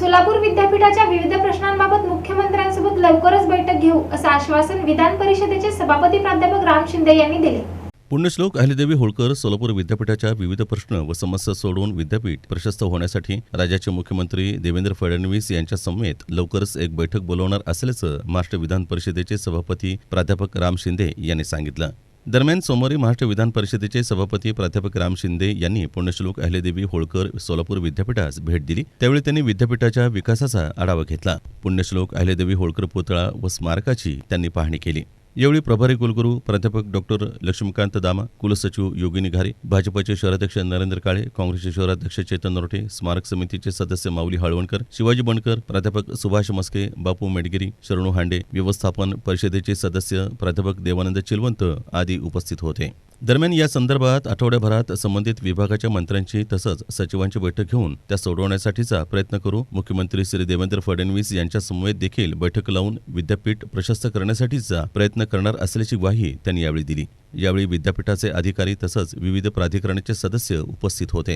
सोलापूर विद्यापीठाच्या विविध प्रश्नांबाबत मुख्यमंत्र्यांसोबत लवकरच बैठक घेऊ असं आश्वासन विधान परिषदेचे सभापती प्राध्यापक राम शिंदे यांनी दिले. पुण्यश्लोक अहिल्यादेवी होळकर सोलापूर विद्यापीठाच्या विविध प्रश्न व समस्या सोडवून विद्यापीठ प्रशस्त होण्यासाठी राज्याचे मुख्यमंत्री देवेंद्र फडणवीस यांच्या समेत लवकरच एक बैठक बोलवणार असल्याचं महाराष्ट्र विधान परिषदेचे सभापती प्राध्यापक राम शिंदे यांनी सांगितलं. दरम्यान सोमवारी महाराष्ट्र विधान परिषदेचे सभापती प्राध्यापक राम शिंदे यांनी पुण्यश्लोक अहिल्यादेवी होळकर सोलापूर विद्यापीठास भेट दिली. त्यावेळी त्यांनी विद्यापीठाच्या विकासाचा आढावा घेतला. पुण्यश्लोक अहिल्यादेवी होळकर पुतळा व स्मारकाची त्यांनी पाहणी केली. यावेळी प्रभारी कुलगुरू प्राध्यापक डॉक्टर लक्ष्मीकांत दामा कुलसचिव योगिनी घारे भाजपचे शहराध्यक्ष नरेंद्र काळे काँग्रेसचे शहराध्यक्ष चेतन नरोटे स्मारक समितीचे सदस्य माऊली हाळवणकर शिवाजी बनकर प्राध्यापक सुभाष मस्के बापू मेडगिरी शरणू हांडे व्यवस्थापन परिषदेचे सदस्य प्राध्यापक देवानंद चिलवंत आदी उपस्थित होते. दरम्यान या संदर्भात आठवड्याभरात संबंधित विभागाच्या मंत्र्यांची तसंच सचिवांची बैठक घेऊन त्या सोडवण्यासाठीचा प्रयत्न करू. मुख्यमंत्री श्री देवेंद्र फडणवीस यांच्या समवेत देखील बैठक लावून विद्यापीठ प्रशस्त करण्यासाठीचा प्रयत्न करणार असल्याची ग्वाही त्यांनी यावेळी दिली. यावेळी विद्यापीठाचे अधिकारी तसंच विविध प्राधिकरणाचे सदस्य उपस्थित होते.